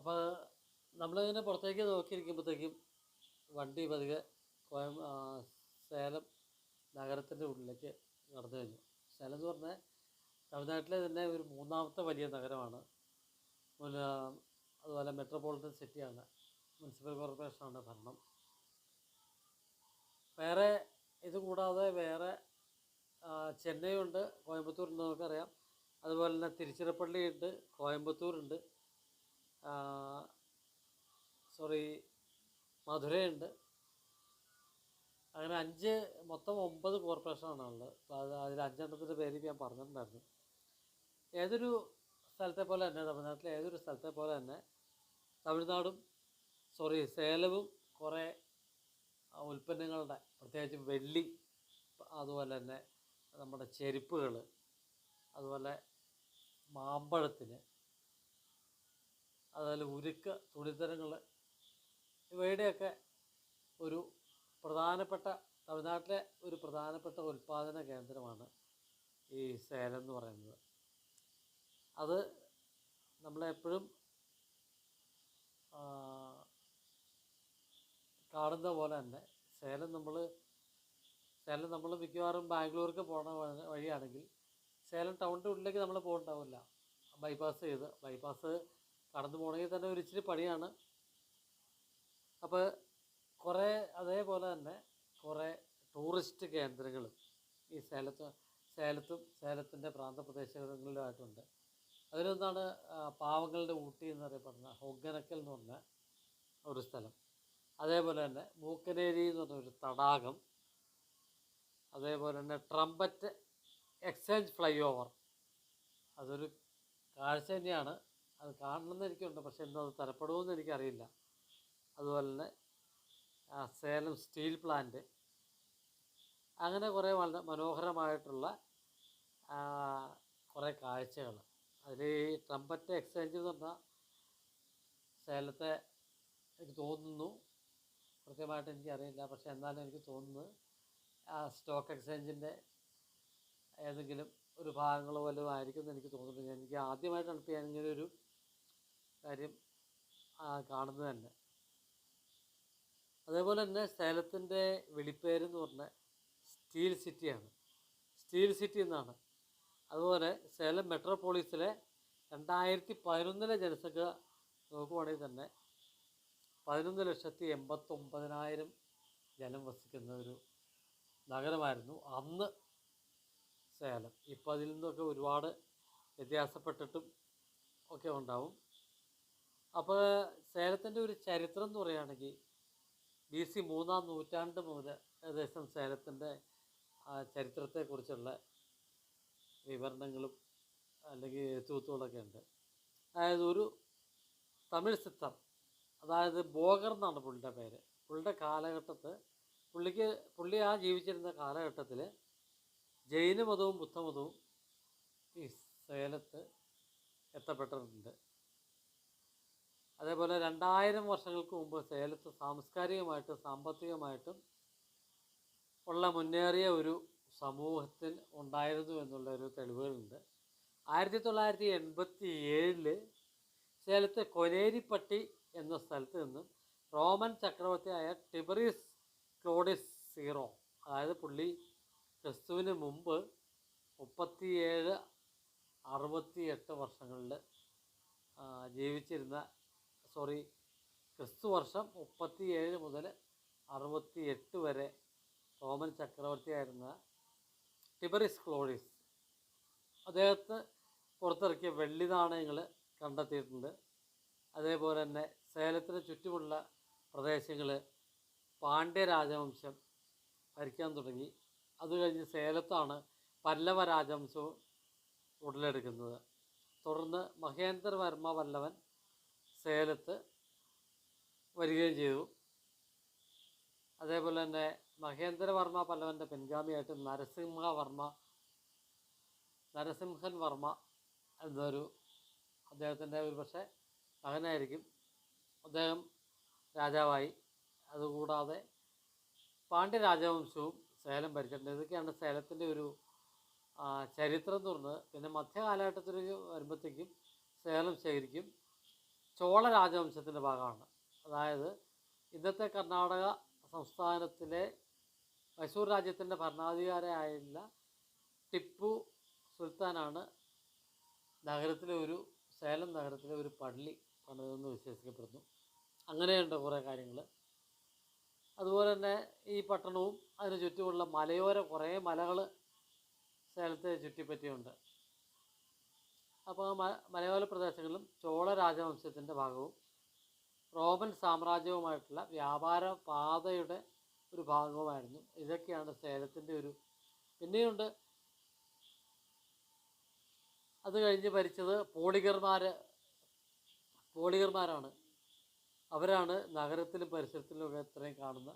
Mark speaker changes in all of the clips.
Speaker 1: അപ്പോൾ നമ്മളിങ്ങനെ പുറത്തേക്ക് നോക്കിയിരിക്കുമ്പോഴത്തേക്കും വണ്ടി പതുക്കെ കോയം സേലം നഗരത്തിന്റെ ഉള്ളിലേക്ക് നടന്നു കഴിഞ്ഞു. സേലം എന്ന് പറഞ്ഞാൽ തമിഴ്നാട്ടിലെ തന്നെ ഒരു മൂന്നാമത്തെ വലിയ നഗരമാണ്. അതുപോലെ മെട്രോപൊളിറ്റൻ സിറ്റിയാണ് മുനിസിപ്പൽ കോർപ്പറേഷനാണ് ഭരണം. വേറെ ഇത് കൂടാതെ വേറെ ഉണ്ട് കോയമ്പത്തൂർ ഉണ്ട് നമുക്കറിയാം. അതുപോലെ തന്നെ കോയമ്പത്തൂർ കോയമ്പത്തൂരുണ്ട് സോറി മധുരയുണ്ട്. അങ്ങനെ അഞ്ച് മൊത്തം ഒമ്പത് കോർപ്പറേഷനാണ് ഉള്ളത്. അപ്പോൾ അത് അതിൽ അഞ്ചെണ്ണത്തിന്റെ പേര് ഞാൻ പറഞ്ഞിട്ടുണ്ടായിരുന്നു. ഏതൊരു സ്ഥലത്തെ പോലെ തന്നെ തമിഴ്നാട്ടിലെ ഏതൊരു സ്ഥലത്തെ പോലെ തന്നെ തമിഴ്നാടും സോറി സേലവും കുറേ ഉൽപ്പന്നങ്ങളുടെ പ്രത്യേകിച്ച് വെള്ളി അതുപോലെ തന്നെ നമ്മുടെ ചെരുപ്പുകൾ അതുപോലെ മാമ്പഴത്തിന് അതുപോലെ ഉരുക്ക് തുണിത്തരങ്ങൾ ഇവയുടെയൊക്കെ ഒരു പ്രധാനപ്പെട്ട തമിഴ്നാട്ടിലെ ഒരു പ്രധാനപ്പെട്ട ഉൽപ്പാദന കേന്ദ്രമാണ് ഈ സേലം എന്ന് പറയുന്നത്. അത് നമ്മളെപ്പോഴും കാണുന്ന പോലെ തന്നെ സേലം നമ്മൾ സേലം നമ്മൾ മിക്കവാറും ബാംഗ്ലൂർക്ക് പോകുന്ന വഴിയാണെങ്കിൽ സേലം ടൗണിന്റെ ഉള്ളിലേക്ക് നമ്മൾ പോകണ്ടാവില്ല. ബൈപ്പാസ് ചെയ്ത് ബൈപ്പാസ് കടന്നു പോകണമെങ്കിൽ തന്നെ ഒരു ഇച്ചിരി പണിയാണ്. അപ്പോൾ കുറേ അതേപോലെ തന്നെ കുറേ ടൂറിസ്റ്റ് കേന്ദ്രങ്ങളും ഈ സേലത്ത് സേലത്തും സേലത്തിന്റെ പ്രാന്തപ്രദേശങ്ങളിലുമായിട്ടുണ്ട്. അതിലൊന്നാണ് പാവങ്ങളുടെ ഊട്ടി എന്നറിയപ്പെടുന്ന ഹൊഗനക്കൽ എന്ന് പറഞ്ഞ ഒരു സ്ഥലം. അതേപോലെ തന്നെ മൂക്കനേരി എന്ന് പറഞ്ഞ ഒരു തടാകം. അതേപോലെ തന്നെ ട്രംപറ്റ് എക്സ്ചേഞ്ച് ഫ്ലൈ ഓവർ. അതൊരു കാഴ്ച തന്നെയാണ്. അത് കാണണമെന്ന് എനിക്കുണ്ട് പക്ഷെ എന്തോ അത് തരപ്പെടുമെന്ന് എനിക്കറിയില്ല. അതുപോലെ തന്നെ സേലം സ്റ്റീൽ പ്ലാന്റ്. അങ്ങനെ കുറേ വളരെ മനോഹരമായിട്ടുള്ള കുറേ കാഴ്ചകൾ. അതിൽ ഈ ട്രംപറ്റ് എക്സ്ചേഞ്ച് എന്ന് പറഞ്ഞാൽ സേലത്തെ എനിക്ക് തോന്നുന്നു. കൃത്യമായിട്ട് എനിക്കറിയില്ല പക്ഷെ എന്നാലും എനിക്ക് തോന്നുന്നത് ആ സ്റ്റോക്ക് എക്സ്ചേഞ്ചിന്റെ ഏതെങ്കിലും ഒരു ഭാഗങ്ങളോ വല്ലതും ആയിരിക്കും എന്ന് എനിക്ക് തോന്നുന്നു. എനിക്ക് ആദ്യമായിട്ടാണ് ഇപ്പോൾ ഒരു കാര്യം കാണുന്നത് തന്നെ. അതേപോലെ തന്നെ സേലത്തിന്റെ വെളിപ്പേര് എന്ന് പറഞ്ഞ സ്റ്റീൽ സിറ്റിയാണ്. സ്റ്റീൽ സിറ്റി എന്നാണ്. അതുപോലെ സേലം മെട്രോപോളിസിലെ രണ്ടായിരത്തി പതിനൊന്നിലെ ജനസംഖ്യ നോക്കുവാണെങ്കിൽ തന്നെ പതിനൊന്ന് ലക്ഷത്തി എൺപത്തൊമ്പതിനായിരം ജനം വസിക്കുന്ന ഒരു നഗരമായിരുന്നു അന്ന് സേലം. ഇപ്പോൾ അതിൽ നിന്നൊക്കെ ഒരുപാട് വ്യത്യാസപ്പെട്ടിട്ടും ഒക്കെ ഉണ്ടാവും. അപ്പോൾ സേലത്തിന്റെ ഒരു ചരിത്രം എന്ന് പറയുകയാണെങ്കിൽ ബി സി മൂന്നാം നൂറ്റാണ്ട് മുതൽ ഏകദേശം സേലത്തിന്റെ ചരിത്രത്തെക്കുറിച്ചുള്ള വിവരണങ്ങളും അല്ലെങ്കിൽ എഴുത്തുകളൊക്കെ ഉണ്ട്. അതായത് ഒരു തമിഴ് സിത്തർ അതായത് ബോഗർ എന്നാണ് പുള്ളിയുടെ പേര്. പുള്ളിയുടെ കാലഘട്ടത്ത് പുള്ളിക്ക് പുള്ളി ആ ജീവിച്ചിരുന്ന കാലഘട്ടത്തിൽ ജൈനമതവും ബുദ്ധമതവും ഈ സേലത്ത് എത്തപ്പെട്ടിട്ടുണ്ട്. അതേപോലെ രണ്ടായിരം വർഷങ്ങൾക്ക് മുമ്പ് സേലത്ത് സാംസ്കാരികമായിട്ടും സാമ്പത്തികമായിട്ടും ഉള്ള മുന്നേറിയ ഒരു സമൂഹത്തിൽ ഉണ്ടായിരുന്നു എന്നുള്ള ഒരു തെളിവുകളുണ്ട്. ആയിരത്തി തൊള്ളായിരത്തി എൺപത്തി ഏഴിൽ സേലത്തെ കൊനേരിപ്പട്ടി എന്ന സ്ഥലത്ത് നിന്നും റോമൻ ചക്രവർത്തിയായ ടിബറിസ് ക്ലോഡിസ് സീറോ അതായത് പുള്ളി ക്രിസ്തുവിന് മുമ്പ് മുപ്പത്തിയേഴ് അറുപത്തി എട്ട് വർഷങ്ങളിൽ ജീവിച്ചിരുന്ന സോറി ക്രിസ്തു വർഷം മുപ്പത്തിയേഴ് മുതൽ അറുപത്തി എട്ട് വരെ റോമൻ ചക്രവർത്തിയായിരുന്ന ടിബറിസ് ക്ലോഡിസ് അദ്ദേഹത്തെ പുറത്തിറക്കിയ വെള്ളി നാണയങ്ങൾ കണ്ടെത്തിയിട്ടുണ്ട്. അതേപോലെ തന്നെ സേലത്തിന് ചുറ്റുമുള്ള പ്രദേശങ്ങൾ പാണ്ഡ്യ രാജവംശം ഭരിക്കാൻ തുടങ്ങി. അത് കഴിഞ്ഞ് സേലത്താണ് പല്ലവ രാജവംശവും ഉടലെടുക്കുന്നത്. തുടർന്ന് മഹേന്ദ്രവർമ്മ പല്ലവൻ സേലത്ത് വരികയും ചെയ്തു. അതേപോലെ തന്നെ മഹേന്ദ്രവർമ്മ പല്ലവന്റെ പിൻഗാമിയായിട്ട് നരസിംഹവർമ്മ നരസിംഹൻ വർമ്മ എന്നൊരു അദ്ദേഹത്തിന്റെ ഒരു പക്ഷേ മകനായിരിക്കും. അദ്ദേഹം രാജാവായി. അതുകൂടാതെ പാണ്ഡ്യ രാജവംശവും സേലം ഭരിച്ചിട്ടുണ്ട്. ഇതൊക്കെയാണ് സേലത്തിന്റെ ഒരു ചരിത്രം എന്ന് പറഞ്ഞത്. പിന്നെ മധ്യകാലഘട്ടത്തിലേക്ക് വരുമ്പോഴത്തേക്കും സേലം ശേഖരിക്കും. ചോള രാജവംശത്തിന്റെ ഭാഗമാണ്. അതായത് ഇന്നത്തെ കർണാടക സംസ്ഥാനത്തിലെ മൈസൂർ രാജ്യത്തിന്റെ ഭരണാധികാരിയായുള്ള ടിപ്പു സുൽത്താനാണ് നഗരത്തിലെ ഒരു സേലം നഗരത്തിലെ ഒരു പള്ളി പണിതെന്ന് വിശ്വസിക്കപ്പെടുന്നു അങ്ങനെയുണ്ട് കുറേ കാര്യങ്ങൾ. അതുപോലെ തന്നെ ഈ പട്ടണവും അതിന് ചുറ്റുമുള്ള മലയോര കുറേ മലകൾ സേലത്തെ ചുറ്റിപ്പറ്റിയുണ്ട്. അപ്പോൾ മലയോര പ്രദേശങ്ങളിലും ചോള രാജവംശത്തിന്റെ ഭാഗവും റോമൻ സാമ്രാജ്യവുമായിട്ടുള്ള വ്യാപാര പാതയുടെ ഒരു ഭാഗവുമായിരുന്നു. ഇതൊക്കെയാണ് സേലത്തിന്റെ ഒരു പിന്നെയുണ്ട്. അത് കഴിഞ്ഞ് ഭരിച്ചത് പോളിഗർമാർ പോളിഗർമാരാണ് അവരാണ് നഗരത്തിലും പരിസരത്തിലും ഒക്കെ ഇത്രയും കാണുന്ന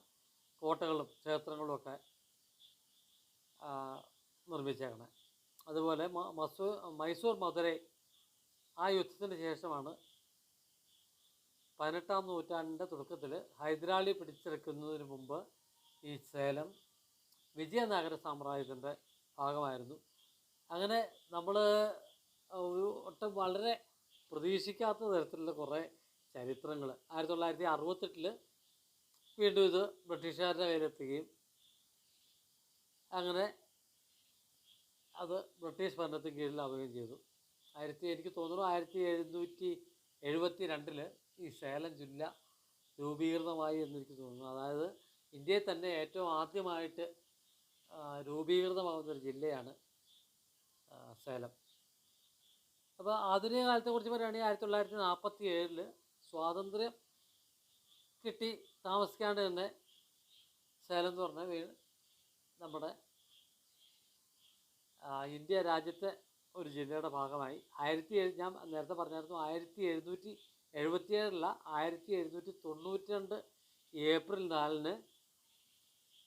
Speaker 1: കോട്ടകളും ക്ഷേത്രങ്ങളും ഒക്കെ നിർമ്മിച്ചേക്കണേ. അതുപോലെ മസൂ മൈസൂർ മധുരൈ ആ യുദ്ധത്തിന് ശേഷമാണ് പതിനെട്ടാം നൂറ്റാണ്ടിന്റെ തുടക്കത്തിൽ ഹൈദരാളി പിടിച്ചെടുക്കുന്നതിന് മുമ്പ് ഈ സേലം വിജയനഗര സാമ്രാജ്യത്തിന്റെ ഭാഗമായിരുന്നു. അങ്ങനെ നമ്മൾ ഒരു ഒട്ടും വളരെ പ്രതീക്ഷിക്കാത്ത തരത്തിലുള്ള കുറേ ചരിത്രങ്ങൾ. ആയിരത്തി തൊള്ളായിരത്തി അറുപത്തെട്ടിൽ വീണ്ടും ഇത് ബ്രിട്ടീഷുകാരുടെ കയ്യിലെത്തുകയും അങ്ങനെ അത് ബ്രിട്ടീഷ് ഭരണത്തിന് കീഴിലാവുകയും ചെയ്തു. ആയിരത്തി എനിക്ക് തോന്നുന്നു ആയിരത്തി എഴുന്നൂറ്റി എഴുപത്തി രണ്ടിൽ ഈ സേലം ജില്ല രൂപീകൃതമായി എന്നെനിക്ക് തോന്നുന്നു. അതായത് ഇന്ത്യയിൽ തന്നെ ഏറ്റവും ആദ്യമായിട്ട് രൂപീകൃതമാകുന്നൊരു ജില്ലയാണ് സേലം അപ്പോൾ ആധുനിക കാലത്തെക്കുറിച്ച് പറയുകയാണെങ്കിൽ ആയിരത്തി തൊള്ളായിരത്തി നാൽപ്പത്തി ഏഴിൽ സ്വാതന്ത്ര്യം കിട്ടി താമസിക്കാണ്ട് തന്നെ സേലം എന്ന് പറഞ്ഞ വീട് നമ്മുടെ ഇന്ത്യ രാജ്യത്തെ ഒരു ജില്ലയുടെ ഭാഗമായി. ആയിരത്തി എഴു ഞാൻ നേരത്തെ പറഞ്ഞായിരുന്നു ആയിരത്തി എഴുന്നൂറ്റി എഴുപത്തിയേഴിലല്ല ആയിരത്തി എഴുന്നൂറ്റി തൊണ്ണൂറ്റി രണ്ട് ഏപ്രിൽ നാലിന്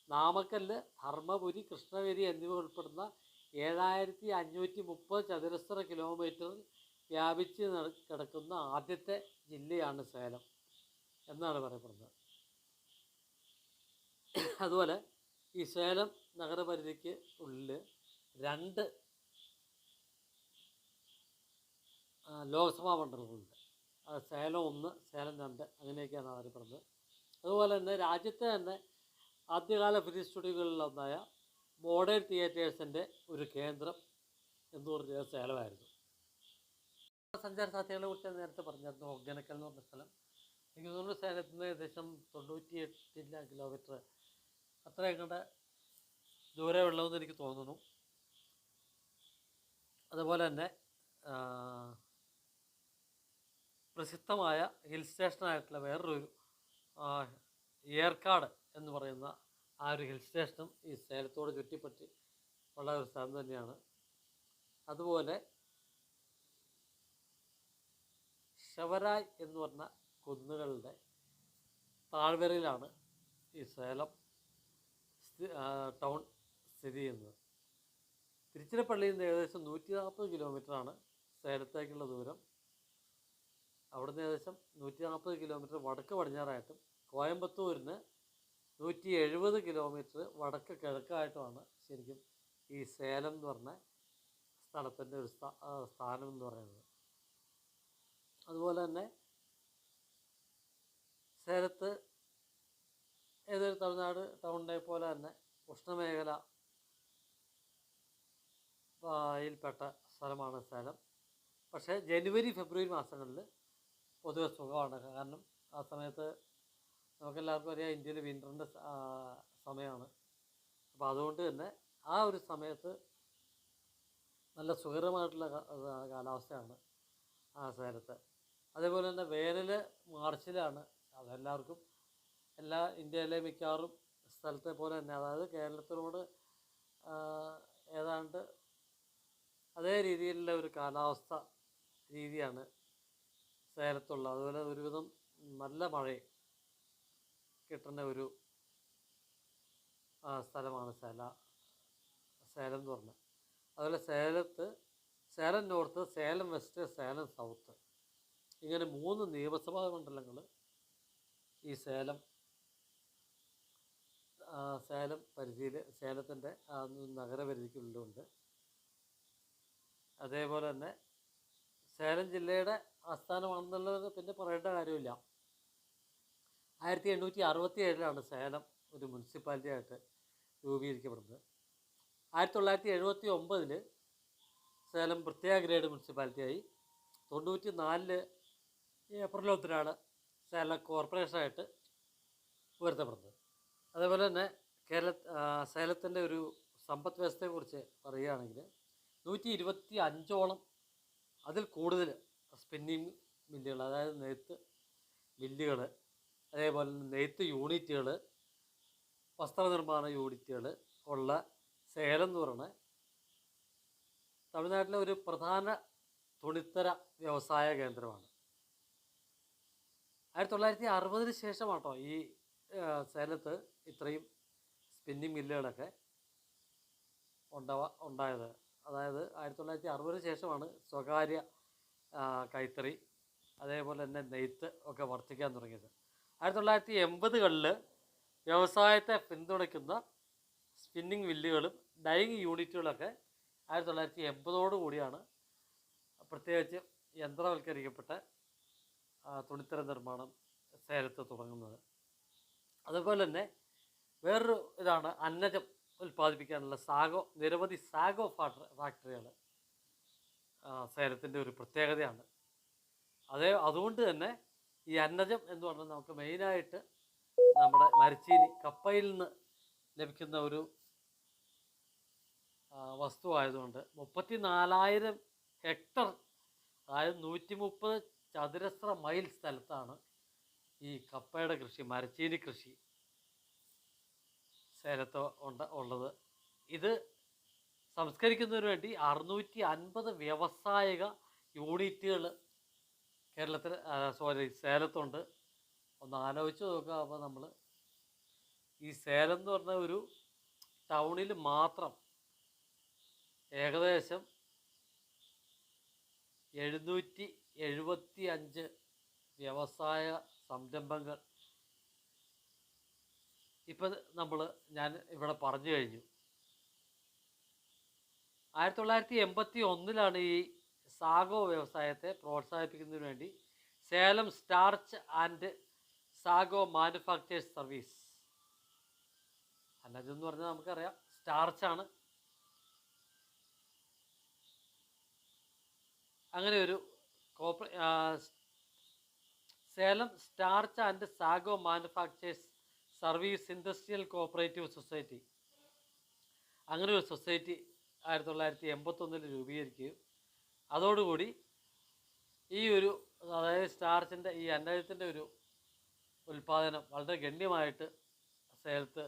Speaker 1: നാമക്കല്ല് ധർമ്മപുരി കൃഷ്ണഗിരി എന്നിവ ഉൾപ്പെടുന്ന ഏഴായിരത്തി അഞ്ഞൂറ്റി മുപ്പത് ചതുരശ്ര കിലോമീറ്റർ വ്യാപിച്ച് കിടക്കുന്ന ആദ്യത്തെ ജില്ലയാണ് സേലം എന്നാണ് പറയപ്പെടുന്നത്. അതുപോലെ ഈ സേലം നഗരപരിധിക്ക് ഉള്ളിൽ രണ്ട് ലോക്സഭാ മണ്ഡലങ്ങളുണ്ട്. അത് സേലം ഒന്ന് സേലം രണ്ട് അങ്ങനെയൊക്കെയാണ് അറിയപ്പെടുന്നത് അതുപോലെ തന്നെ രാജ്യത്തെ തന്നെ ആദ്യകാല ഫിലിം സ്റ്റുഡിയോകളിലൊന്നായ മോഡേൺ തിയേറ്റേഴ്സിന്റെ ഒരു കേന്ദ്രം എന്ന് പറഞ്ഞത് സേലമായിരുന്നു. സഞ്ചാര സാധ്യതകളെ കുറിച്ച് നേരത്തെ പറഞ്ഞായിരുന്നു ഒഗ്ഗനക്കൽ എന്ന് പറഞ്ഞ സ്ഥലം. എനിക്ക് തോന്നുന്നു സേലത്തിൽ നിന്ന് ഏകദേശം തൊണ്ണൂറ്റി എട്ടില്ല കിലോമീറ്റർ. അത്രയും കണ്ട ദൂരമുള്ളതെന്ന് എനിക്ക് തോന്നുന്നു. അതുപോലെ തന്നെ പ്രസിദ്ധമായ ഹിൽ സ്റ്റേഷനായിട്ടുള്ള വേറൊരു ഏർക്കാട് എന്ന് പറയുന്ന ആ ഒരു ഹിൽ സ്റ്റേഷനും ഈ സേലത്തോട് ചുറ്റിപ്പറ്റി ഉള്ള ഒരു സ്ഥലം തന്നെയാണ്. അതുപോലെ ശവരായ് എന്ന് പറഞ്ഞ കുന്നുകളുടെ താഴ്വരയിലാണ് ഈ സേലം ടൗൺ സ്ഥിതി ചെയ്യുന്നത്. തിരുച്ചിറപ്പള്ളിയിൽ നിന്ന് ഏകദേശം നൂറ്റി നാൽപ്പത് കിലോമീറ്ററാണ് സേലത്തേക്കുള്ള ദൂരം. അവിടുന്ന് ഏകദേശം നൂറ്റി നാൽപ്പത് കിലോമീറ്റർ വടക്ക് പടിഞ്ഞാറായിട്ടും കോയമ്പത്തൂരിന് നൂറ്റി എഴുപത് കിലോമീറ്റർ വടക്ക് കിഴക്കായിട്ടുമാണ് ശരിക്കും ഈ സേലം എന്ന് പറഞ്ഞ സ്ഥലത്തിന്റെ ഒരു സ്ഥാ സ്ഥാനം എന്ന് പറയുന്നത്. അതുപോലെ തന്നെ സേലത്ത് ഏതൊരു തമിഴ്നാട് ടൗണിനെ പോലെ തന്നെ ഉഷ്ണമേഖല യിൽപ്പെട്ട സ്ഥലമാണ് സേലം പക്ഷേ ജനുവരി ഫെബ്രുവരി മാസങ്ങളിൽ പൊതുവെ സുഖമാണ്. കാരണം ആ സമയത്ത് നമുക്കെല്ലാവർക്കും അറിയാം ഇന്ത്യയിൽ വിന്ററിന്റെ സമയമാണ്. അപ്പോൾ അതുകൊണ്ട് തന്നെ ആ ഒരു സമയത്ത് നല്ല സുഖകരമായിട്ടുള്ള കാലാവസ്ഥയാണ് ആ സ്ഥലത്ത് അതേപോലെ തന്നെ വേനൽ മാർച്ചിലാണ് അതെല്ലാവർക്കും എല്ലാ ഇന്ത്യയിലെ മിക്കവാറും സ്ഥലത്തെ പോലെ തന്നെ. അതായത് കേരളത്തിനോട് ഏതാണ്ട് അതേ രീതിയിലുള്ള ഒരു കാലാവസ്ഥ രീതിയാണ് സേലത്തുള്ള. അതുപോലെ ഒരുവിധം നല്ല മഴയും കിട്ടുന്ന ഒരു സ്ഥലമാണ് സേല. സേലം എന്ന് പറഞ്ഞത് അതുപോലെ സേലത്ത് Salem north Salem west Salem south. ഇങ്ങനെ മൂന്ന് നിയമസഭാ മണ്ഡലങ്ങൾ ഈ സേലം സേലം പരിധിയിൽ സേലത്തിന്റെ നഗരപരിധിക്കുള്ളിലുണ്ട്. അതേപോലെ തന്നെ സേലം ജില്ലയുടെ ആസ്ഥാനമാണെന്നുള്ളത് പിന്നെ പറയേണ്ട കാര്യമില്ല. ആയിരത്തി എണ്ണൂറ്റി അറുപത്തി ഏഴിലാണ് സേലം ഒരു മുനിസിപ്പാലിറ്റി ആയിട്ട് രൂപീകരിക്കപ്പെടുന്നത്. ആയിരത്തി തൊള്ളായിരത്തി എഴുപത്തി ഒമ്പതിൽ സേലം പ്രത്യേക ഗ്രേഡ് മുനിസിപ്പാലിറ്റിയായി. തൊണ്ണൂറ്റി നാലിൽ ഏപ്രിൽ ഒന്നിനാണ് സേലം കോർപ്പറേഷനായിട്ട് ഉയർത്തപ്പെടുന്നത്. അതേപോലെ തന്നെ കേരള സേലത്തിന്റെ ഒരു സമ്പദ് വ്യവസ്ഥയെക്കുറിച്ച് പറയുകയാണെങ്കിൽ നൂറ്റി ഇരുപത്തി അഞ്ചോളം അതിൽ കൂടുതൽ സ്പിന്നിങ് മില്ലുകൾ അതായത് നെയ്ത്ത് മില്ലുകൾ അതേപോലെ നെയ്ത്ത് യൂണിറ്റുകൾ വസ്ത്രനിർമ്മാണ യൂണിറ്റുകൾ ഉള്ള സേലം എന്ന് പറയുന്ന തമിഴ്നാട്ടിലെ ഒരു പ്രധാന തുണിത്തര വ്യവസായ കേന്ദ്രമാണ്. ആയിരത്തി തൊള്ളായിരത്തി അറുപതിന് ശേഷമാട്ടോ ഈ സേലത്ത് ഇത്രയും സ്പിന്നിങ് മില്ലുകളൊക്കെ ഉണ്ടാവ ഉണ്ടായത്. അതായത് ആയിരത്തി തൊള്ളായിരത്തി അറുപതിന് ശേഷമാണ് സ്വകാര്യ കൈത്തറി അതേപോലെ തന്നെ നെയ്ത്ത് ഒക്കെ വർദ്ധിക്കാൻ തുടങ്ങിയത്. ആയിരത്തി തൊള്ളായിരത്തി എൺപതുകളിൽ വ്യവസായത്തെ പിന്തുണയ്ക്കുന്ന സ്പിന്നിങ് മില്ലുകളും ഡൈയിങ് യൂണിറ്റുകളൊക്കെ ആയിരത്തി തൊള്ളായിരത്തി എൺപതോടു കൂടിയാണ് പ്രത്യേകിച്ച് യന്ത്രവൽക്കരിക്കപ്പെട്ട തുണിത്തര നിർമ്മാണം സേലത്ത് തുടങ്ങുന്നത്. അതുപോലെ തന്നെ വേറൊരു ഇതാണ് അന്നജം. ഉൽപ്പാദിപ്പിക്കാനുള്ള സാഗോ നിരവധി സാഗോ ഫാക്ടറി ഫാക്ടറികൾ സേലത്തിന്റെ ഒരു പ്രത്യേകതയാണ്. അതേ അതുകൊണ്ട് തന്നെ ഈ അന്നജം എന്ന് പറഞ്ഞാൽ നമുക്ക് മെയിനായിട്ട് നമ്മുടെ മരച്ചീനി കപ്പയിൽ നിന്ന് ലഭിക്കുന്ന ഒരു വസ്തു ആയതുകൊണ്ട് മുപ്പത്തി നാലായിരം ഹെക്ടർ അതായത് നൂറ്റി മുപ്പത് ചതുരശ്ര മൈൽ സ്ഥലത്താണ് ഈ കപ്പയുടെ കൃഷി മരച്ചീനി കൃഷി. സേലത്ത് ഉണ്ട് ഉള്ളത്. ഇത് സംസ്കരിക്കുന്നതിന് വേണ്ടി അറുന്നൂറ്റി അൻപത് വ്യാവസായിക യൂണിറ്റുകൾ കേരളത്തിൽ സോറി സേലത്തുണ്ട്. ഒന്ന് ആലോചിച്ച് നോക്കുക അപ്പോൾ നമ്മൾ ഈ സേലം എന്ന് പറഞ്ഞ ഒരു ടൗണിൽ മാത്രം ഏകദേശം എഴുന്നൂറ്റി എഴുപത്തി അഞ്ച് വ്യവസായ സംരംഭങ്ങൾ ഇപ്പം നമ്മൾ ഞാൻ ഇവിടെ പറഞ്ഞു കഴിഞ്ഞു. ആയിരത്തി തൊള്ളായിരത്തി എൺപത്തി ഒന്നിലാണ് ഈ സാഗോ വ്യവസായത്തെ പ്രോത്സാഹിപ്പിക്കുന്നതിന് വേണ്ടി Salem starch and sago manufacturers service. അന്നതെന്ന് പറഞ്ഞാൽ നമുക്കറിയാം സ്റ്റാർച്ചാണ്. അങ്ങനെ ഒരു Copa Salem starch and sago manufacturers service industrial cooperative society. അങ്ങനെ ഒരു സൊസൈറ്റി ആയിരത്തി തൊള്ളായിരത്തി എൺപത്തൊന്നിൽ രൂപീകരിക്കുകയും അതോടുകൂടി ഈ ഒരു അതായത് സ്റ്റാർച്ചിന്റെ ഈ അന്നജത്തിന്റെ ഒരു ഉൽപ്പാദനം വളരെ ഗണ്യമായിട്ട് സേലത്ത്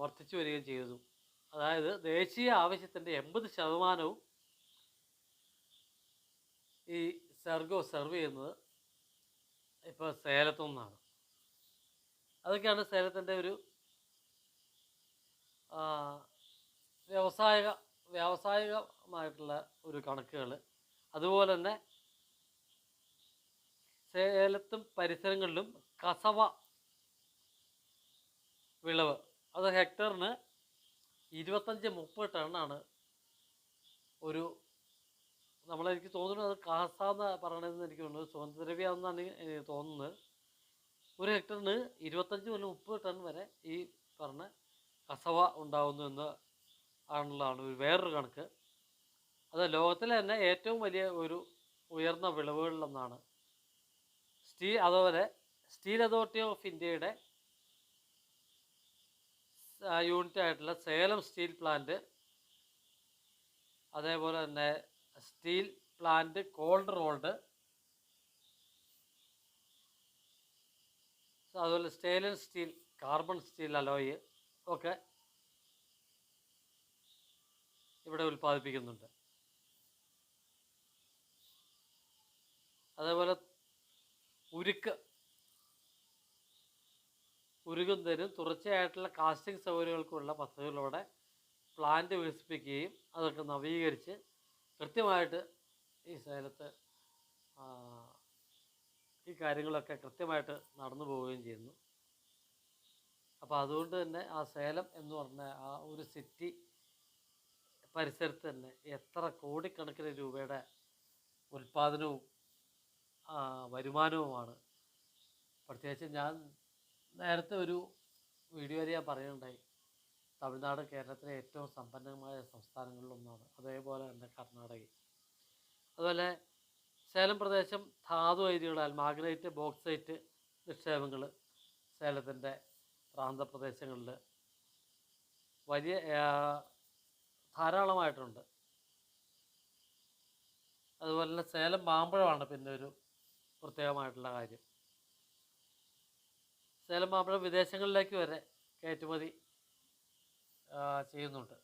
Speaker 1: വർദ്ധിച്ചു വരികയും ചെയ്തു. അതായത് ദേശീയ ആവശ്യത്തിന്റെ എൺപത് ശതമാനവും ഈ സെർഗോ സെർവ് ചെയ്യുന്നത് ഇപ്പോൾ സേലത്തു നിന്നാണ്. അതൊക്കെയാണ് സേലത്തിന്റെ ഒരു വ്യവസായിക വ്യാവസായികമായിട്ടുള്ള ഒരു കണക്കുകൾ അതുപോലെ തന്നെ സേലത്തും പരിസരങ്ങളിലും കസവ വിളവ് അത് ഹെക്ടറിന് ഇരുപത്തഞ്ച് മുപ്പത് ടണ്ണാണ് ഒരു നമ്മളെനിക്ക് തോന്നുന്നു അത് കാസാന്ന് പറയണതെന്ന് എനിക്ക് തോന്നുന്നു സുഗന്ധദ്രവ്യമെന്നാണ് എനിക്ക് തോന്നുന്നത്. ഒരു ഹെക്ടറിന് ഇരുപത്തഞ്ച് മുതൽ മുപ്പത് ടൺ വരെ ഈ പറഞ്ഞ കസവ ഉണ്ടാകുന്നു എന്ന് ആണുള്ളതാണ് ഒരു വേറൊരു കണക്ക്. അത് ലോകത്തിലെ തന്നെ ഏറ്റവും വലിയ ഒരു ഉയർന്ന വിളവുകളിലൊന്നാണ്. സ്റ്റീൽ അതുപോലെ സ്റ്റീൽ അതോറിറ്റി ഓഫ് ഇന്ത്യയുടെ യൂണിറ്റ് ആയിട്ടുള്ള സേലം സ്റ്റീൽ പ്ലാന്റ് അതേപോലെ തന്നെ സ്റ്റീൽ പ്ലാന്റ് കോൾഡ് റോൾഡ് അതുപോലെ stainless steel carbon steel alloy ഒക്കെ ഇവിടെ ഉൽപ്പാദിപ്പിക്കുന്നുണ്ട്. അതേപോലെ ഉരുക്ക് ഉരുകുന്നതിനും തുടർച്ചയായിട്ടുള്ള കാസ്റ്റിംഗ് സൗകര്യങ്ങൾക്കുള്ള പദ്ധതികളോടെ പ്ലാന്റ് വികസിപ്പിക്കുകയും അതൊക്കെ നവീകരിച്ച് കൃത്യമായിട്ട് ഈ സേലത്ത് ആ, ഈ കാര്യങ്ങളൊക്കെ കൃത്യമായിട്ട് നടന്നു പോവുകയും ചെയ്യുന്നു. അപ്പോൾ അതുകൊണ്ട് തന്നെ ആ സേലം എന്ന് പറഞ്ഞ ആ ഒരു സിറ്റി പരിസരത്ത് തന്നെ എത്ര കോടിക്കണക്കിന് രൂപയുടെ ഉൽപ്പാദനവും വരുമാനവുമാണ്. പ്രത്യേകിച്ച് ഞാൻ നേരത്തെ ഒരു വീഡിയോയിൽ ഞാൻ പറയുന്നുണ്ടായി. തമിഴ്നാട് കേരളത്തിലെ ഏറ്റവും സമ്പന്നമായ സംസ്ഥാനങ്ങളിലൊന്നാണ്. അതേപോലെ തന്നെ കർണാടകയും. അതുപോലെ സേലം പ്രദേശം ധാതു അയിരുകളാൽ മാഗ്നൈറ്റ് ബോക്സൈറ്റ് നിക്ഷേപങ്ങൾ സേലത്തിന്റെ പ്രാന്തപ്രദേശങ്ങളിൽ വലിയ ധാരാളമായിട്ടുണ്ട്. അതുപോലെ തന്നെ സേലം മാമ്പഴമാണ് പിന്നെ ഒരു പ്രത്യേകമായിട്ടുള്ള കാര്യം. സേലം മാമ്പഴം വിദേശങ്ങളിലേക്ക് വരെ കയറ്റുമതി ചെയ്യുന്നുണ്ട്.